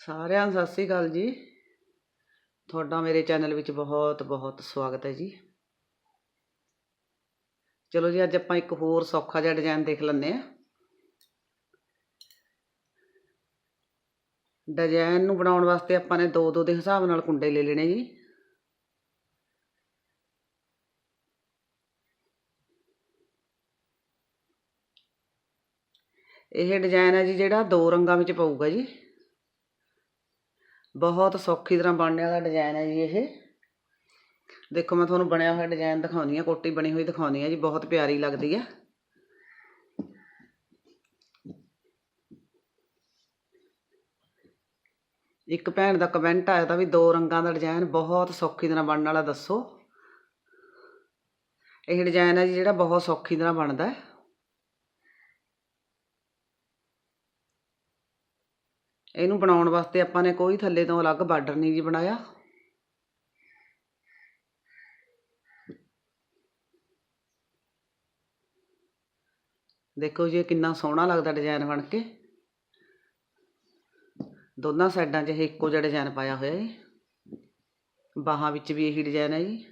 ਸਾਰਿਆਂ ਨੂੰ ਸਤਿ ਸ੍ਰੀ ਅਕਾਲ ਜੀ। ਤੁਹਾਡਾ ਮੇਰੇ ਚੈਨਲ ਵਿੱਚ ਬਹੁਤ ਬਹੁਤ ਸਵਾਗਤ ਹੈ ਜੀ। ਚਲੋ ਜੀ, ਅੱਜ ਆਪਾਂ ਇੱਕ ਹੋਰ ਸੌਖਾ ਜਿਹਾ ਡਿਜ਼ਾਈਨ ਦੇਖ ਲੈਂਦੇ ਆ ਡਿਜ਼ਾਈਨ ਨੂੰ ਬਣਾਉਣ ਵਾਸਤੇ ਆਪਾਂ ਨੇ ਦੋ ਦੋ ਦੇ ਹਿਸਾਬ ਨਾਲ ਕੁੰਡੇ ਲੈ ਲੈਣੇ ਜੀ। ਇਹ ਡਿਜ਼ਾਈਨ ਹੈ ਜੀ ਜਿਹੜਾ ਦੋ ਰੰਗਾਂ ਵਿੱਚ ਪਊਗਾ ਜੀ। ਬਹੁਤ ਸੌਖੀ ਤਰ੍ਹਾਂ ਬਣਨੇ ਵਾਲਾ ਡਿਜ਼ਾਈਨ ਹੈ ਜੀ ਇਹ। ਦੇਖੋ, ਮੈਂ ਤੁਹਾਨੂੰ ਬਣਿਆ ਹੋਇਆ ਡਿਜ਼ਾਈਨ ਦਿਖਾਉਣੀ ਆ ਕੋਟੀ ਬਣੀ ਹੋਈ ਦਿਖਾਉਣੀ ਆ ਜੀ, ਬਹੁਤ ਪਿਆਰੀ ਲੱਗਦੀ ਆ ਇੱਕ ਭੈਣ ਦਾ ਕਮੈਂਟ ਆਇਆ ਤਾਂ ਵੀ ਦੋ ਰੰਗਾਂ ਦਾ ਡਿਜ਼ਾਈਨ ਬਹੁਤ ਸੌਖੀ ਤਰ੍ਹਾਂ ਬਣਨ ਵਾਲਾ, ਦੱਸੋ। ਇਹ ਡਿਜ਼ਾਈਨ ਹੈ ਜੀ ਜਿਹੜਾ ਬਹੁਤ ਸੌਖੀ ਤਰ੍ਹਾਂ ਬਣਦਾ ਹੈ। ਇਹਨੂੰ ਬਣਾਉਣ ਵਾਸਤੇ ਆਪਾਂ ਨੇ ਕੋਈ ਥੱਲੇ ਤੋਂ ਅਲੱਗ ਬਾਰਡਰ ਨਹੀਂ ਜੀ ਬਣਾਇਆ। ਦੇਖੋ ਜੀ ਇਹ ਕਿੰਨਾ ਸੋਹਣਾ ਲੱਗਦਾ ਡਿਜ਼ਾਈਨ ਬਣ ਕੇ। ਦੋਨਾਂ ਸਾਈਡਾਂ 'ਚ ਇਹ ਇੱਕੋ ਜਿਹਾ ਡਿਜ਼ਾਈਨ ਪਾਇਆ ਹੋਇਆ ਜੀ। ਬਾਹਾਂ ਵਿੱਚ ਵੀ ਇਹੀ ਡਿਜ਼ਾਈਨ ਹੈ ਜੀ।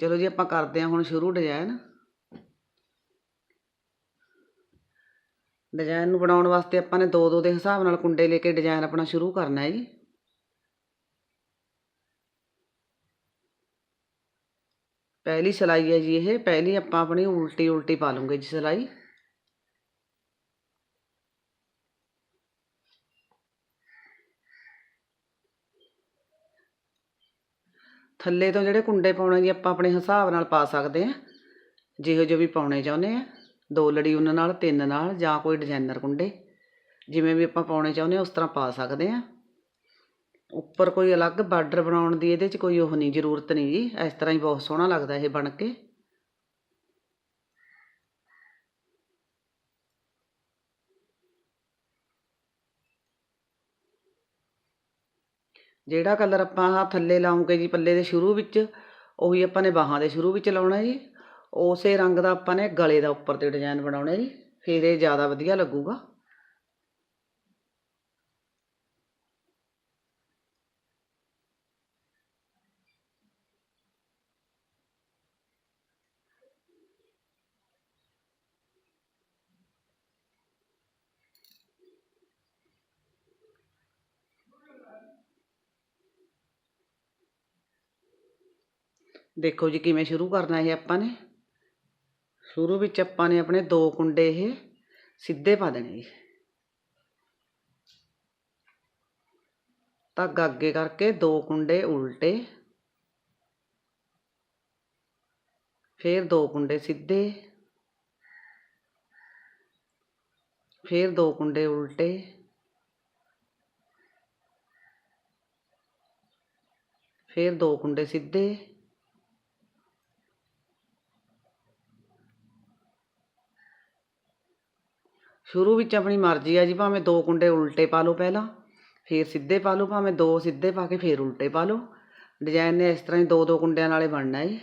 ਚਲੋ ਜੀ ਆਪਾਂ ਕਰਦੇ ਹਾਂ ਹੁਣ ਸ਼ੁਰੂ ਡਿਜ਼ਾਈਨ ਡਿਜ਼ਾਈਨ ਨੂੰ ਬਣਾਉਣ ਵਾਸਤੇ ਆਪਾਂ ਨੇ ਦੋ ਦੋ ਦੇ ਹਿਸਾਬ ਨਾਲ ਕੁੰਡੇ ਲੈ ਕੇ ਡਿਜ਼ਾਈਨ ਆਪਣਾ ਸ਼ੁਰੂ ਕਰਨਾ ਹੈ ਜੀ। ਪਹਿਲੀ ਸਿਲਾਈ ਹੈ ਜੀ ਇਹ, ਪਹਿਲੀ ਆਪਾਂ ਆਪਣੀ ਉਲਟੀ ਉਲਟੀ ਪਾ ਲੂੰਗੇ ਜੀ ਸਿਲਾਈ। ਥੱਲੇ ਤੋਂ ਜਿਹੜੇ ਕੁੰਡੇ ਪਾਉਣੇ ਜੀ ਆਪਾਂ ਆਪਣੇ ਹਿਸਾਬ ਨਾਲ ਪਾ ਸਕਦੇ ਹਾਂ, ਜਿਹੋ ਜਿਹੇ ਵੀ ਪਾਉਣੇ ਚਾਹੁੰਦੇ ਆ ਦੋ ਲੜੀ ਉਹਨਾਂ ਨਾਲ, ਤਿੰਨ ਨਾਲ ਜਾਂ ਕੋਈ ਡਿਜ਼ਾਈਨਰ ਕੁੰਡੇ। ਜਿਵੇਂ ਵੀ ਆਪਾਂ ਪਾਉਣੇ ਚਾਹੁੰਦੇ ਹਾਂ, ਉਸ ਤਰ੍ਹਾਂ ਪਾ ਸਕਦੇ ਹਾਂ। ਉੱਪਰ ਕੋਈ ਅਲੱਗ ਬਾਰਡਰ ਬਣਾਉਣ ਦੀ ਇਹਦੇ 'ਚ ਕੋਈ ਉਹ ਨਹੀਂ, ਜ਼ਰੂਰਤ ਨਹੀਂ ਜੀ। ਇਸ ਤਰ੍ਹਾਂ ਹੀ ਬਹੁਤ ਸੋਹਣਾ ਲੱਗਦਾ ਇਹ ਬਣ ਕੇ। ਜਿਹੜਾ ਕਲਰ ਆਪਾਂ ਥੱਲੇ ਲਾਉਂਗੇ ਜੀ, ਪੱਲੇ ਦੇ ਸ਼ੁਰੂ ਵਿੱਚ, ਉਹੀ ਆਪਾਂ ਨੇ ਬਾਹਾਂ ਦੇ ਸ਼ੁਰੂ ਵਿੱਚ ਲਾਉਣਾ ਜੀ। ਉਸੇ ਰੰਗ ਦਾ ਆਪਾਂ ਨੇ ਗਲੇ ਦਾ ਉੱਪਰ ਤੇ ਡਿਜ਼ਾਈਨ ਬਣਾਉਣਾ ਜੀ, ਫਿਰ ਇਹ ਜ਼ਿਆਦਾ ਵਧੀਆ ਲੱਗੂਗਾ। ਦੇਖੋ ਜੀ ਕਿਵੇਂ ਸ਼ੁਰੂ ਕਰਨਾ ਇਹ ਆਪਾਂ ਨੇ। ਸ਼ੁਰੂ ਵਿੱਚ ਆਪਾਂ ਨੇ ਆਪਣੇ ਦੋ ਕੁੰਡੇ ਇਹ ਸਿੱਧੇ ਪਾ ਦੇਣੇ ਜੀ। ਧਾਗਾ ਅੱਗੇ ਕਰਕੇ ਦੋ ਕੁੰਡੇ ਉਲਟੇ। ਫਿਰ ਦੋ ਕੁੰਡੇ ਸਿੱਧੇ। ਫਿਰ ਦੋ ਕੁੰਡੇ ਉਲਟੇ। ਫਿਰ ਦੋ ਕੁੰਡੇ ਸਿੱਧੇ। ਸ਼ੁਰੂ ਵਿੱਚ ਆਪਣੀ ਮਰਜ਼ੀ ਆ ਜੀ, ਭਾਵੇਂ ਦੋ ਕੁੰਡੇ ਉਲਟੇ ਪਾ ਲਓ ਪਹਿਲਾਂ, ਫਿਰ ਸਿੱਧੇ ਪਾ ਲਓ, ਭਾਵੇਂ ਦੋ ਸਿੱਧੇ ਪਾ ਕੇ ਫਿਰ ਉਲਟੇ ਪਾ ਲਓ। ਡਿਜ਼ਾਈਨ ਨੇ ਇਸ ਤਰ੍ਹਾਂ ਹੀ ਦੋ ਦੋ ਕੁੰਡਿਆਂ ਨਾਲੇ ਬਣਨਾ ਜੀ।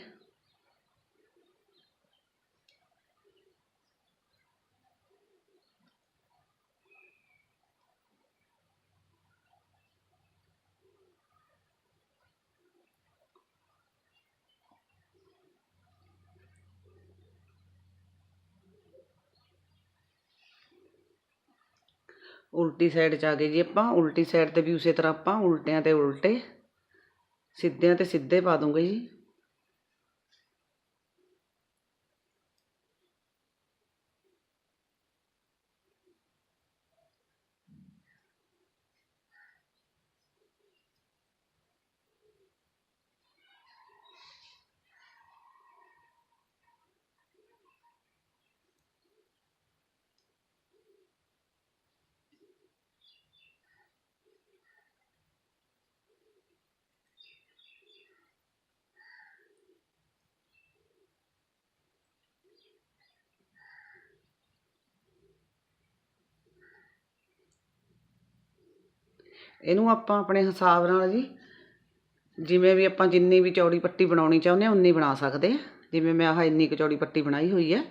ਉਲਟੀ ਸਾਈਡ 'ਚ ਆ ਗਏ ਜੀ ਆਪਾਂ, ਉਲਟੀ ਸਾਈਡ ਤੇ ਵੀ ਉਸੇ ਤਰ੍ਹਾਂ ਆਪਾਂ, ਉਲਟਿਆਂ ਤੇ ਉਲਟੇ, ਸਿੱਧਿਆਂ ਤੇ ਸਿੱਧੇ ਪਾ ਦੂੰਗੇ ਜੀ। ਇਹਨੂੰ ਆਪਾਂ ਆਪਣੇ ਹਿਸਾਬ ਨਾਲ ਜੀ, ਜਿਵੇਂ ਵੀ ਆਪਾਂ ਜਿੰਨੀ ਵੀ ਚੌੜੀ ਪੱਟੀ ਬਣਾਉਣੀ ਚਾਹੁੰਦੇ ਹਾਂ, ਉਨੀ ਬਣਾ ਸਕਦੇ ਹਾਂ। ਜਿਵੇਂ ਮੈਂ ਆਹ ਇੰਨੀ ਕੁ ਚੌੜੀ ਪੱਟੀ ਬਣਾਈ ਹੋਈ ਹੈ।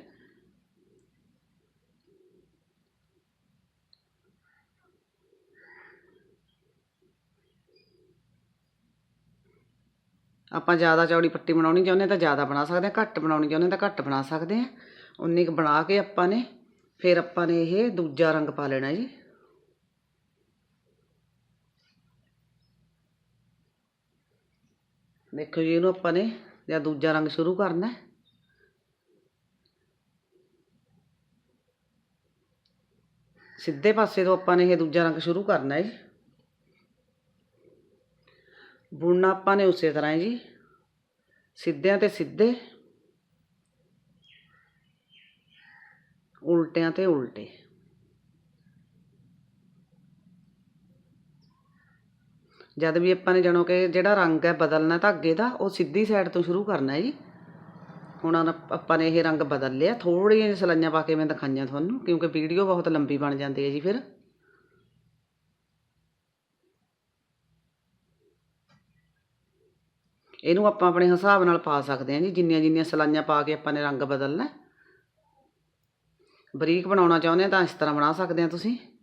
ਆਪਾਂ ਜ਼ਿਆਦਾ ਚੌੜੀ ਪੱਟੀ ਬਣਾਉਣੀ ਚਾਹੁੰਦੇ ਤਾਂ ਜ਼ਿਆਦਾ ਬਣਾ ਸਕਦੇ ਆ ਘੱਟ ਬਣਾਉਣੀ ਚਾਹੁੰਦੇ ਤਾਂ ਘੱਟ ਬਣਾ ਸਕਦੇ ਆ ਉਨੀ ਕੁ ਬਣਾ ਕੇ ਆਪਾਂ ਨੇ, ਫਿਰ ਆਪਾਂ ਨੇ ਇਹ ਦੂਜਾ ਰੰਗ ਪਾ ਲੈਣਾ ਜੀ। ਦੇਖੋ ਜੀ ਇਹਨੂੰ ਆਪਾਂ ਨੇ ਜਾਂ ਦੂਜਾ ਰੰਗ ਸ਼ੁਰੂ ਕਰਨਾ ਹੈ ਸਿੱਧੇ ਪਾਸੇ ਤੋਂ ਆਪਾਂ ਨੇ ਇਹ ਦੂਜਾ ਰੰਗ ਸ਼ੁਰੂ ਕਰਨਾ ਹੈ ਜੀ ਬੁਣਨਾ ਆਪਾਂ ਨੇ ਉਸੇ ਤਰ੍ਹਾਂ ਹੀ ਜੀ ਸਿੱਧਿਆਂ ਤੇ ਸਿੱਧੇ ਉਲਟਿਆਂ ਤੇ ਉਲਟੇ ਜਦ ਵੀ ਆਪਾਂ ਨੇ ਜਾਣੋ ਕਿ ਜਿਹੜਾ ਰੰਗ ਹੈ ਬਦਲਣਾ ਧਾਗੇ ਦਾ, ਉਹ ਸਿੱਧੀ ਸਾਈਡ ਤੋਂ ਸ਼ੁਰੂ ਕਰਨਾ ਹੈ ਜੀ। ਹੁਣ ਆਪ- ਆਪਾਂ ਨੇ ਇਹ ਰੰਗ ਬਦਲ ਲਿਆ, ਥੋੜ੍ਹੀਆਂ ਜਿਹੀਆਂ ਸਲਾਈਆਂ ਪਾ ਕੇ ਮੈਂ ਦਿਖਾਈਆਂ ਤੁਹਾਨੂੰ, ਕਿਉਂਕਿ ਵੀਡੀਓ ਬਹੁਤ ਲੰਬੀ ਬਣ ਜਾਂਦੀ ਹੈ ਜੀ ਫਿਰ। ਇਹਨੂੰ ਆਪਾਂ ਆਪਣੇ ਹਿਸਾਬ ਨਾਲ ਪਾ ਸਕਦੇ ਹਾਂ ਜੀ, ਜਿੰਨੀਆਂ ਜਿੰਨੀਆਂ ਸਲਾਈਆਂ ਪਾ ਕੇ ਆਪਾਂ ਨੇ ਰੰਗ ਬਦਲਣਾ ਬਰੀਕ ਬਣਾਉਣਾ ਚਾਹੁੰਦੇ ਆ ਤਾਂ ਇਸ ਤਰ੍ਹਾਂ ਬਣਾ ਸਕਦੇ ਆ ਤੁਸੀਂ।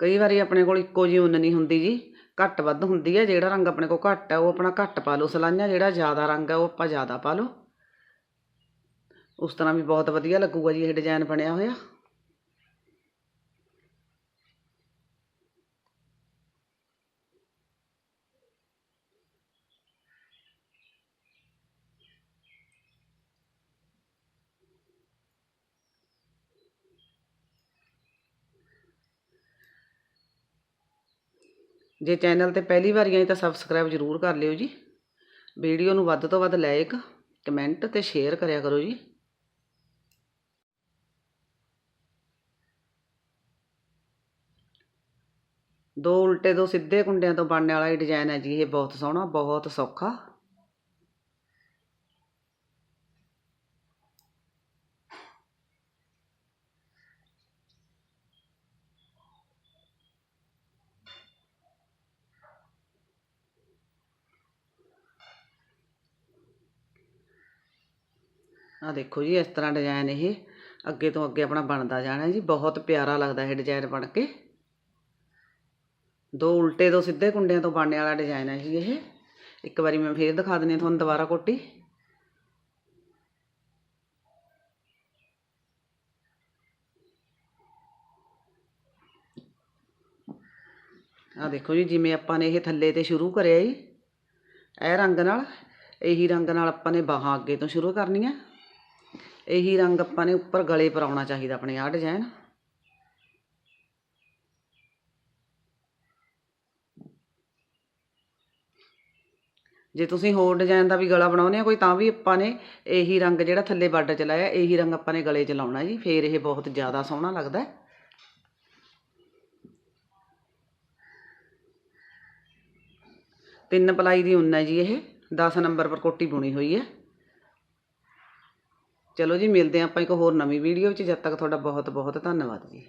ਕਈ ਵਾਰੀ ਆਪਣੇ ਕੋਲ ਇੱਕੋ ਜਿਹੀ ਉੱਨ ਨਹੀਂ ਹੁੰਦੀ ਜੀ। ਘੱਟ ਵੱਧ ਹੁੰਦੀ ਹੈ, ਜਿਹੜਾ ਰੰਗ ਆਪਣੇ ਕੋਲ ਘੱਟ ਹੈ, ਉਹ ਆਪਣਾ ਘੱਟ ਪਾ ਲਓ। ਸਲਾਈਆਂ ਜਿਹੜਾ ਜ਼ਿਆਦਾ ਰੰਗ ਹੈ, ਉਹ ਆਪਾਂ ਜ਼ਿਆਦਾ ਪਾ ਲਓ। ਉਸ ਤਰ੍ਹਾਂ ਵੀ ਬਹੁਤ ਵਧੀਆ ਲੱਗੂਗਾ ਜੀ, ਇਹ ਡਿਜ਼ਾਈਨ ਬਣਿਆ ਹੋਇਆ। ਜੇ ਚੈਨਲ ਤੇ ਪਹਿਲੀ ਵਾਰੀ ਆਏ ਤਾਂ ਸਬਸਕ੍ਰਾਈਬ ਜ਼ਰੂਰ ਕਰ ਲਿਓ ਜੀ। ਵੀਡੀਓ ਨੂੰ ਵੱਧ ਤੋਂ ਵੱਧ ਲਾਇਕ ਕਮੈਂਟ ਤੇ ਸ਼ੇਅਰ ਕਰਿਆ ਕਰੋ ਜੀ। ਦੋ ਉਲਟੇ ਦੋ ਸਿੱਧੇ ਕੁੰਡਿਆਂ ਤੋਂ ਬਣਨ ਵਾਲਾ ਇਹ ਡਿਜ਼ਾਈਨ ਹੈ ਜੀ, ਇਹ ਬਹੁਤ ਸੋਹਣਾ, ਬਹੁਤ ਸੌਖਾ। ਆ ਦੇਖੋ ਜੀ, ਇਸ ਤਰ੍ਹਾਂ ਡਿਜ਼ਾਈਨ ਇਹ ਅੱਗੇ ਤੋਂ ਅੱਗੇ ਆਪਣਾ ਬਣਦਾ ਜਾਣਾ ਜੀ। ਬਹੁਤ ਪਿਆਰਾ ਲੱਗਦਾ ਇਹ ਡਿਜ਼ਾਈਨ ਬਣ ਕੇ। ਦੋ ਉਲਟੇ ਦੋ ਸਿੱਧੇ ਕੁੰਡਿਆਂ ਤੋਂ ਬਣਨੇ ਵਾਲਾ ਡਿਜ਼ਾਈਨ ਹੈ ਜੀ ਇਹ। ਇੱਕ ਵਾਰੀ ਮੈਂ ਫੇਰ ਦਿਖਾ ਦਿੰਦੀ ਹਾਂ ਤੁਹਾਨੂੰ ਦੁਬਾਰਾ ਕੋਟੀ। ਆ ਦੇਖੋ ਜੀ, ਜਿਵੇਂ ਆਪਾਂ ਨੇ ਇਹ ਥੱਲੇ ਤੇ ਸ਼ੁਰੂ ਕਰਿਆ ਜੀ, ਇਹ ਰੰਗ ਨਾਲ, ਇਹੀ ਰੰਗ ਨਾਲ ਆਪਾਂ ਨੇ ਬਾਹਾਂ ਅੱਗੇ ਤੋਂ ਸ਼ੁਰੂ ਕਰਨੀਆਂ। ਇਹੀ ਰੰਗ ਆਪਾਂ ਨੇ ਉੱਪਰ ਗਲੇ ਪਰ ਆਉਣਾ ਚਾਹੀਦਾ ਆਪਣੇ ਆਹ ਡਿਜ਼ਾਈਨ ਜੇ ਤੁਸੀਂ ਹੋਰ ਡਿਜ਼ਾਈਨ ਦਾ ਵੀ ਗਲਾ ਬਣਾਉਂਦੇ ਆ ਕੋਈ ਤਾਂ ਵੀ ਆਪਾਂ ਨੇ ਇਹੀ ਰੰਗ ਜਿਹੜਾ ਥੱਲੇ ਬਾਰਡਰ ਚ ਲਾਇਆ ਇਹੀ ਰੰਗ ਆਪਾਂ ਨੇ ਗਲੇ 'ਚ ਲਾਉਣਾ ਜੀ, ਫੇਰ ਇਹ ਬਹੁਤ ਜ਼ਿਆਦਾ ਸੋਹਣਾ ਲੱਗਦਾ। ਤਿੰਨ ਪਲਾਈ ਦੀ ਉੱਨ ਹੈ ਜੀ ਇਹ 10 ਨੰਬਰ ਪਰ ਕੋਟੀ ਬੁਣੀ ਹੋਈ ਹੈ। ਚਲੋ ਜੀ, ਮਿਲਦੇ ਹਾਂ ਆਪਾਂ ਇੱਕ ਹੋਰ ਨਵੀਂ ਵੀਡੀਓ ਵਿੱਚ। ਜਦ ਤੱਕ ਤੁਹਾਡਾ ਬਹੁਤ ਬਹੁਤ ਧੰਨਵਾਦ ਜੀ।